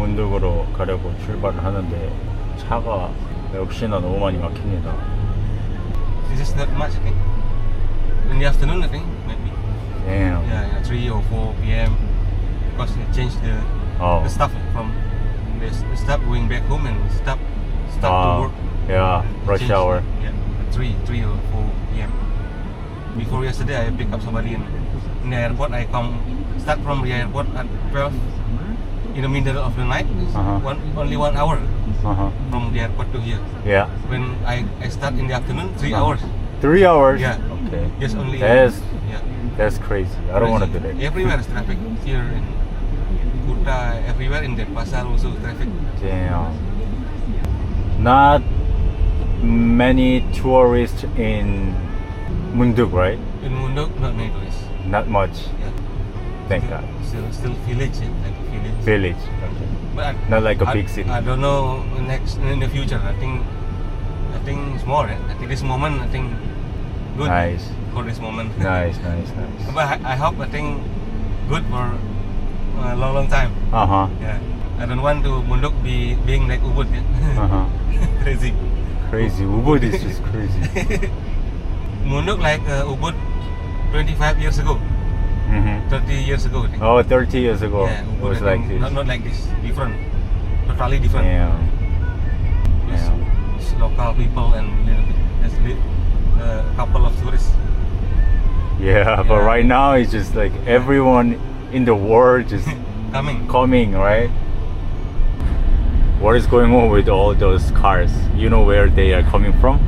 문득으로 가려고 출발을 하는데 차가 역시나 너무 많이 막힙니다. This is not much, I think. In the afternoon, I think, maybe. Damn. Yeah, yeah 3 or 4 p.m. Because they changed the, Oh. the stuff from they stop going back home and stop stop Ah, to work. yeah, rush Changed, hour. Yeah, 3 3 or 4 p.m. Before yesterday, I picked up somebody in, in the airport. I come start from the airport at 12 in the middle of the night. Uh-huh. one, only one hour Uh-huh. from the airport to here. Yeah. When I, I start in the afternoon, 3 Uh-huh. hours. Three hours? Yeah. Okay. Yes, only. That's, yeah. that's crazy. I don't want to do that. Everywhere is traffic. Here in Kuta, everywhere in Denpasar also traffic. Damn. Not many tourists in Munduk, right? In Munduk, not many tourists. Not much. Yeah. Thank still, God. Still, still village, like village. Village. Okay. But I, Not like a I, big city. I don't know next in the future. I think, I think it's more. Eh? I think this moment, I think good Nice. for this moment. Nice, nice, nice. But I, I hope I think good for a long, long time. Uh huh. Yeah. I don't want to Mundok be being like Ubud. Yeah? Uh huh. Crazy. Crazy. Ubud is just crazy. Mundok like uh, Ubud 25 years ago, hmm 30 years ago. I think. Oh, 30 years ago, yeah, it was like this. Not, not like this. Different. Totally different. Yeah. Damn. just local people and little bit, just a uh, couple of tourists. Yeah, but right now it's just like everyone in the world just Coming. coming, right? What is going on with all those cars? You know where they are coming from?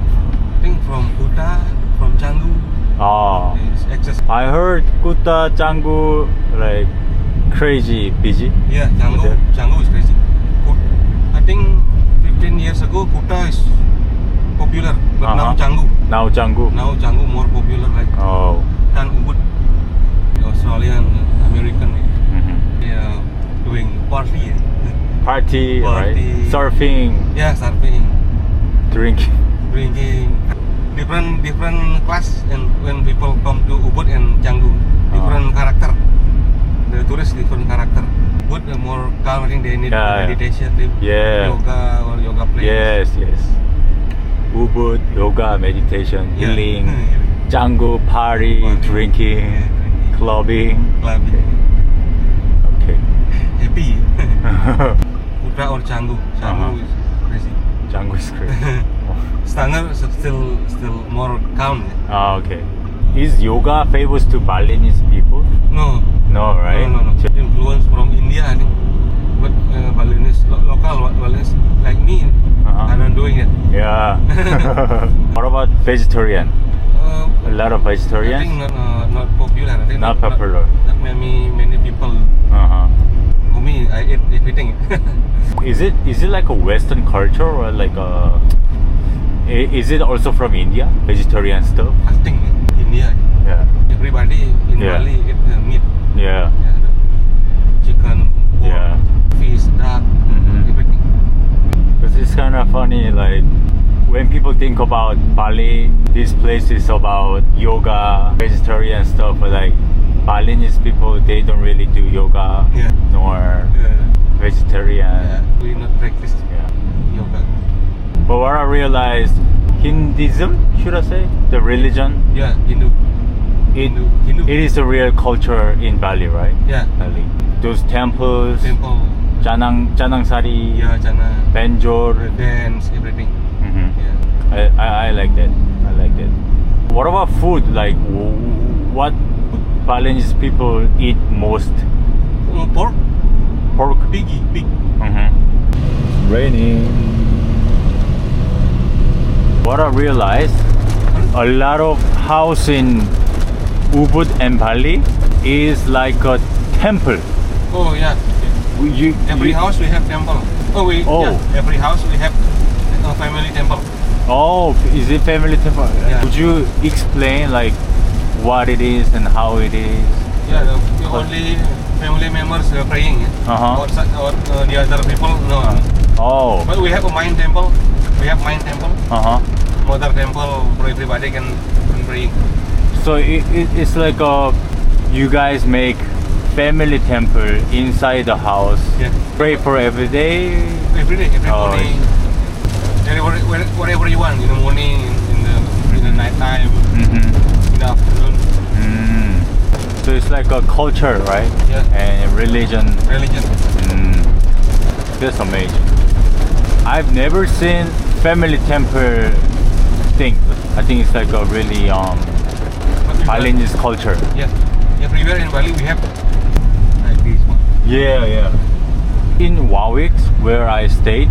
I think from Kuta, from Canggu, Ah, access. I heard Kuta, Canggu, like crazy busy. Yeah, Canggu. Canggu is crazy. I think 15 years ago, Kuta is popular, but now Uh-huh. Canggu. Now Canggu. Now Canggu more popular like Oh. than Ubud. Australian, American, mhm. they are doing party. Party, right? Party. Surfing, Yeah, surfing, drinking. drinking. Different different class and when people come to Ubud and Canggu, different Ah. character. The tourists different character. Ubud uh, more calm, I think they need Yeah, meditation, they Yeah. yoga or yoga place. Yes, yes. Ubud, yoga, meditation, Yeah. healing, Canggu, party, Party. drinking, Yeah, drinking. clubbing. Clubbing. Okay. Happy. Kuta or Canggu. Canggu Uh-huh. is crazy. Canggu is great. Stanger is still still more calm. ah, okay. Is yoga famous to Balinese people? No, No, right? no, no, no. Influence from India, I think. But uh, Balinese, lo- local Balinese like me, Uh-huh. I'm not doing it. Yeah. what about vegetarian? Uh, A lot of I think vegetarians? not, uh, not popular. I think Not popular. Not, many many people. Uh-huh. For me, I eat everything. Is it is it like a Western culture or like a? Is it also from India? Vegetarian stuff? I think India, Yeah. everybody in Yeah. Bali eat uh, meat. Yeah. Yeah, the chicken, pork, Yeah. fish, duck, Mhm. everything. Because it's kind of funny, like when people think about Bali, this place is about yoga, vegetarian stuff, but like Balinese people, they don't really do yoga Yeah. nor Yeah. vegetarian. yeah. We not practice Yeah. yoga. But what I realized, Hinduism, should I say, the religion, Yeah, Hindu. it, Hindu. Hindu. it is a real culture in Bali, right? Yeah. Bali. Those temples, Temple. Janang, Janang Sari, Yeah, Jana. Banjor. Dance, everything. hmm Yeah. I, I, I like that. I like that. What about food? Like, w- what Balinese people eat most? Mm, pork, Pork. piggy, pig. Mm-hmm. Raining. What I realized, a lot of house in Ubud and Bali is like a temple. Oh yeah. You, Every you- house we have temple. Oh we. Oh. Yeah, every house we have a family temple. Oh, is it family temple? Yeah. Would you explain like what it is and how it is? Yeah, the, the only family members uh, praying. Yeah? Uh-huh. Outside, or uh, the other people no. Oh. But we have a mine temple. We have mine temple. Uh huh. Mother temple for everybody can, can pray. So it, it, it's like uh you guys make family temple inside the house. Yeah. Pray for every day. Every day, every Oh, morning. Whatever, whatever you want in the morning, in, in the in the night time, hmm in the afternoon. Mm. So it's like a culture, right? Yeah. And religion. Religion. Mm. That's amazing. I've never seen family temple thing. I think it's like a really um Balinese culture. Yeah. Everywhere in Bali we have like this one. Yeah, yeah. In Warwick, where I stayed,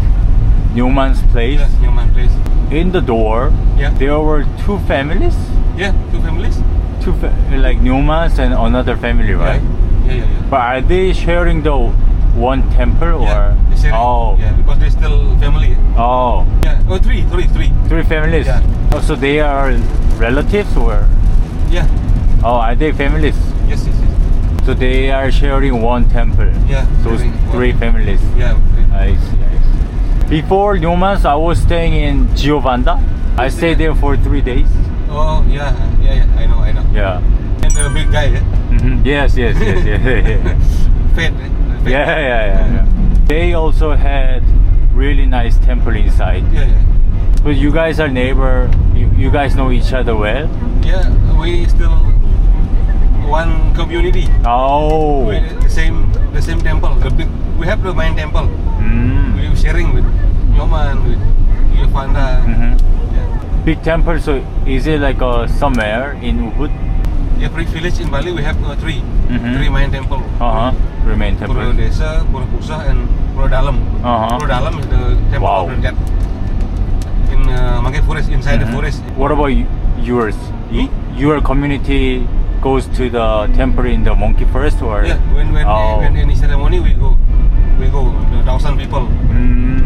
Newman's place, Yeah, human place. in the door, Yeah. there were two families, Yeah, two families. two fa- like Newman's and another family, right? Yeah, yeah, yeah. But are they sharing the one temple or? yeah, sharing. Oh, Yeah, because they're still family. oh, Yeah. Oh, three, three, three. three families. Yeah. Oh, so they are relatives or? Yeah. Oh, are they families? Yes, yes, yes. So they are sharing one temple. Yeah, Those sharing one- three families. Yeah. three. I see, I see. Before Newman's, I was staying in Giovanda. I stayed there for three days. Oh, yeah, yeah, yeah. I know, I know. Yeah. And the big guy, eh? hmm Yes, yes, yes, yes. yeah, Fat, eh? Fat. yeah, yeah, yeah. They also had really nice temple inside. Yeah, yeah. But you guys are neighbor. You, you guys know each other well. Yeah, we still one community. Oh. We the same the same temple. The big we have the main temple. Mm. We sharing with Nyoman, with Yovanda. Mhm. Yeah. Big temple. So is it like uh, somewhere in Ubud? Every village in Bali we have uh, three, Mhm. three main temple. Uh huh. Remain Pura temple. Desa, Pura Pusah, and Pura Dalam. Uh-huh. Pura Dalam is the temple Wow. of the dead. In uh, Mangke Forest, inside the Mhm. forest. What about yours? Me? Your community goes to the temple in the monkey forest or? Yeah, when when, Oh. when any ceremony we go, we go the thousand people. Mm.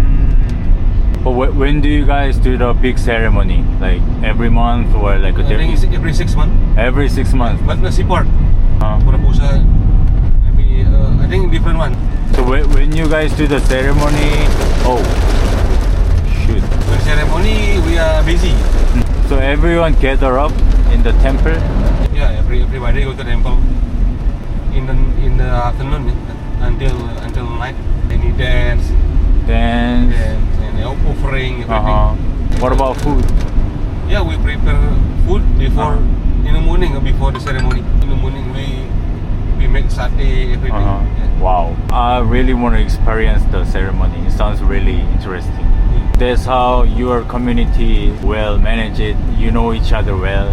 But wh- when do you guys do the big ceremony? Like every month or like a I think it's every six months. every six months? But the seaport, Uh, Pura Pusah, maybe uh, I think different one. When, when you guys do the ceremony, oh, shoot. When ceremony we are busy. So everyone gather up in the temple. Yeah, every everybody go to temple in the in the afternoon until until night. Any dance, Dance. dance, and offering everything. Uh huh. What about food? Yeah, we prepare food before Uh-huh. in the morning before the ceremony. In the morning we we make satay everything. Uh-huh. Wow. I really want to experience the ceremony. It sounds really interesting. That's how your community will manage it. You know each other well.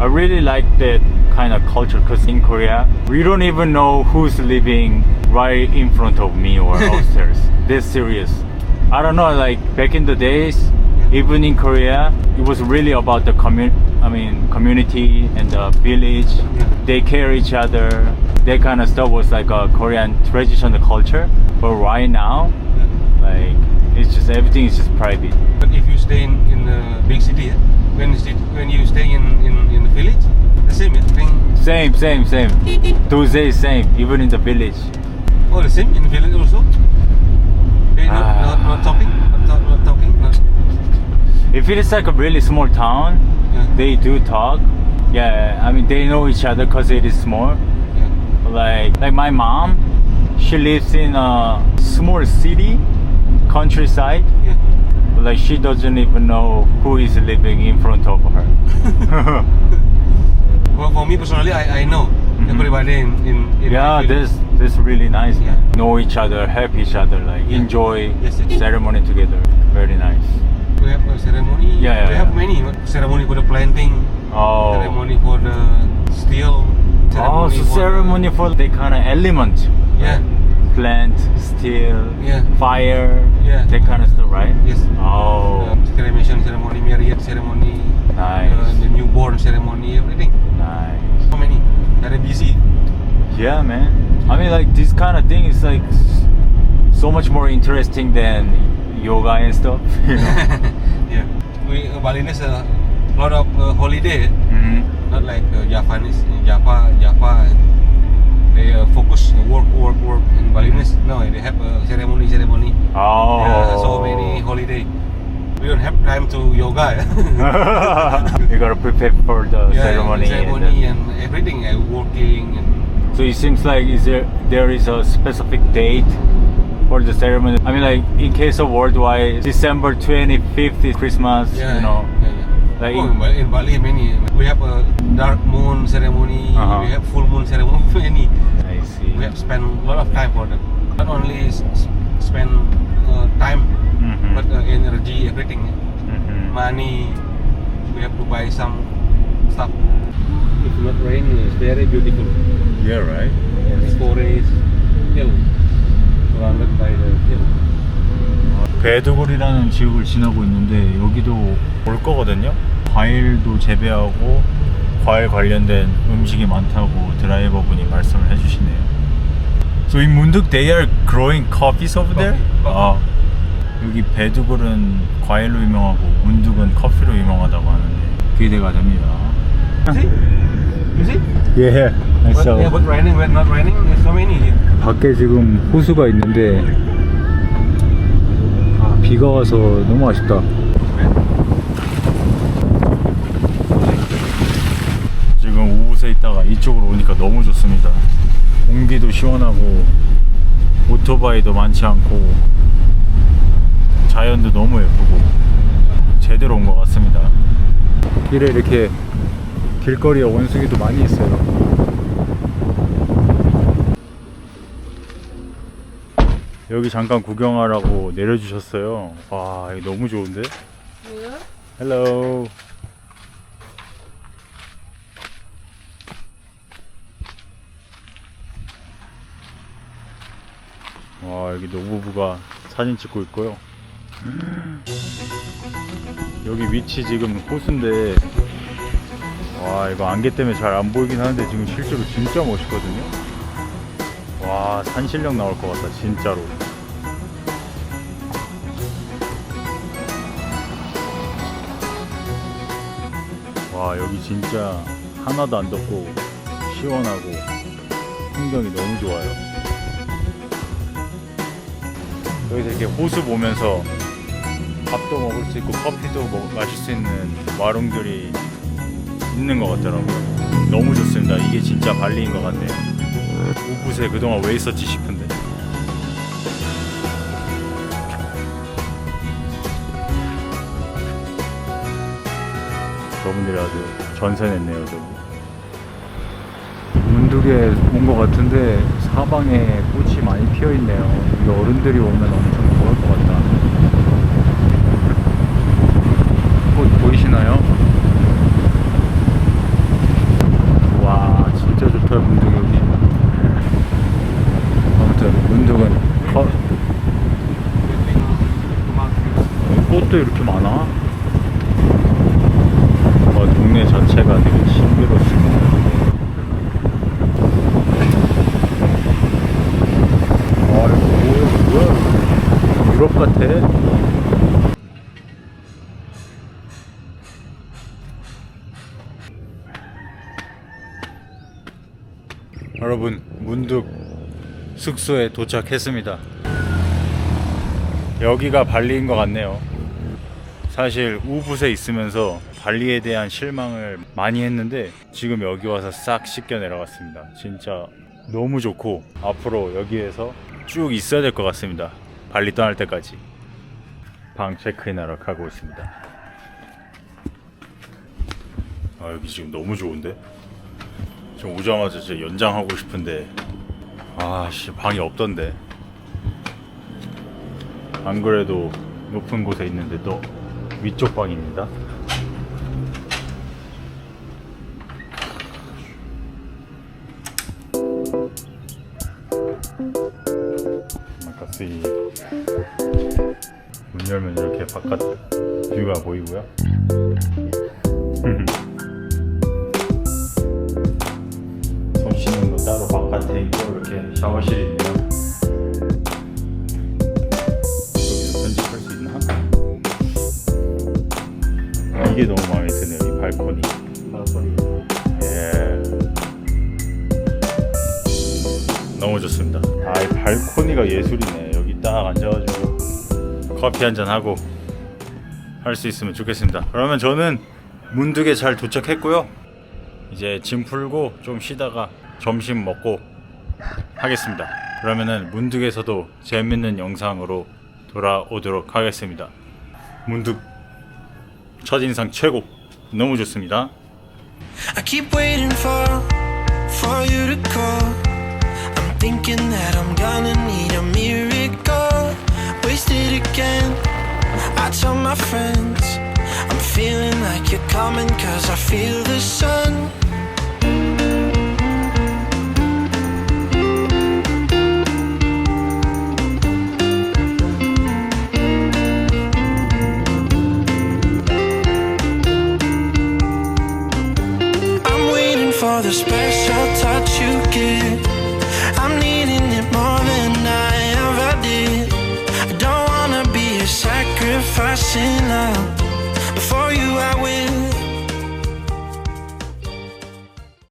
I really like that kind of culture because in Korea, we don't even know who's living right in front of me or upstairs. That's serious. I don't know, like back in the days, even in Korea, it was really about the commun I mean community and the village. Yeah. They care each other. That kind of stuff was like a Korean traditional culture. But right now, like it's just everything is just private. But if you stay in, in the big city, yeah, when is it, when you stay in, in, in the village, the same thing. Same, same, same. Those days, same. Even in the village. Oh, the same in the village also. They not, Ah. not, not talking, not, not talking. Not, If it is like a really small town, yeah, they do talk. Yeah, I mean they know each other because it is small. yeah. Like like my mom, she lives in a small city, countryside. yeah. Like she doesn't even know who is living in front of her. Well, for me personally, I, I know Mhm. everybody in, in, in yeah, this this really nice. Yeah. Know each other, help each other, like Yeah. enjoy yes. ceremony together. Very nice. We have a ceremony. Yeah, yeah, we have many ceremony for the planting, Oh. ceremony for the steel. Oh, so for the- ceremony for the kind of element. Yeah. Plant, steel, Yeah. fire, Yeah. that kind of stuff, right? Yes. Oh, Um, cremation ceremony, marriage ceremony, Nice. uh, the newborn ceremony, everything. nice. So many. Very busy. Yeah, man. I mean, like this kind of thing is like so much more interesting than yoga and stuff. You know? yeah. We uh, Balinese a lot of uh, holiday, hmm not like uh, Japanese, Java, Java. They uh, focus uh, work, work, work. In Balinese, no, they have a ceremony, ceremony. Oh. Yeah, so many holiday. We don't have time to yoga. you gotta prepare for the yeah, ceremony. and ceremony then- and, everything. Uh, working and So it seems like is there there is a specific date for the ceremony. I mean, like in case of worldwide, December 25th is Christmas. Yeah, you know, yeah, yeah. like oh, in Bali, in Bali many. We have a dark moon ceremony. Uh-huh. We have full moon ceremony. Many. I see. We have spent a lot of time for them. Not only s- s- spend uh, time, Mhm. but uh, energy, everything. Mhm. Money. We have to buy some stuff. If not rain, it's very beautiful. Yeah, right. And forest hill, 배드골이라는 지역을 지나고 있는데 여기도 올 거거든요. 과일도 재배하고 과일 관련된 음식이 많다고 드라이버분이 말씀을 해주시네요. So in Munduk they are growing coffees over there? 아 여기 배드골은 과일로 유명하고 문득은 커피로 유명하다고 하는데 기대가 됩니다. See? You see? 예. But, yeah, but raining, when not raining, there's so many here. 밖에 지금 호수가 있는데 아, 비가 와서 너무 아쉽다. 지금 우붓에 있다가 이쪽으로 오니까 너무 좋습니다. 공기도 시원하고 오토바이도 많지 않고 자연도 너무 예쁘고 제대로 온 것 같습니다. 길에 이렇게 길거리에 원숭이도 많이 있어요. 여기 잠깐 구경하라고 내려주셨어요. 와, 이거 너무 좋은데? 헬로. 와, 여기 노부부가 사진 찍고 있고요. 여기 위치 지금 호수인데, 와, 이거 안개 때문에 잘 안 보이긴 하는데 지금 실제로 진짜 멋있거든요. 와 산신령 나올 것 같다 진짜로 와 여기 진짜 하나도 안 덥고 시원하고 풍경이 너무 좋아요. 여기서 이렇게 호수 보면서 밥도 먹을 수 있고 커피도 먹- 마실 수 있는 와롱들이 있는 것 같더라고요. 너무 좋습니다. 이게 진짜 발리인 것 같네요. 우붓에 그동안 왜 있었지 싶은데 저분들이 아주 전세냈네요 저기 문득에 온 것 같은데 사방에 꽃이 많이 피어있네요. 이 어른들이 오면 엄청 좋을 것 같다. 꽃 보이시나요? 와 진짜 좋다 문득 여기. 아무튼 문득은 커... 꽃도 이렇게 많아? 동네 자체가 되게 신비롭습니다 아 뭐야 뭐야 유럽 같아 여러분 문득 숙소에 도착했습니다. 여기가 발리인 것 같네요. 사실 우붓에 있으면서 발리에 대한 실망을 많이 했는데 지금 여기 와서 싹 씻겨 내려갔습니다. 진짜 너무 좋고 앞으로 여기에서 쭉 있어야 될 것 같습니다. 발리 떠날 때까지 방 체크인하러 가고 있습니다. 아 여기 지금 너무 좋은데? 지금 오자마자 진짜 연장하고 싶은데 아씨 방이 없던데 안 그래도 높은 곳에 있는데 또 위쪽 방입니다 열면 이렇게 바깥 뷰가 보이고요 손 씻는 거 따로 바깥에 있고 이렇게 샤워실이 있네요. 여기서 편집할 수 있나? 이게 너무 마음에 드네요. 이 발코니. 발코니. 예. 너무 좋습니다. 아, 이 발코니가 예술이네. 여기 딱 앉아가지고 커피 한 잔 하고 할 수 있으면 좋겠습니다. 그러면 저는 문득에 잘 도착했고요. 이제 짐 풀고 좀 쉬다가 점심 먹고 하겠습니다. 그러면은 문득에서도 재밌는 영상으로 돌아오도록 하겠습니다. 문득 첫인상 최고 너무 좋습니다. I keep waiting for for you to call. I'm thinking that I'm gonna need a. Wasted again. I tell my friends I'm feeling like you're coming cause I feel the sun.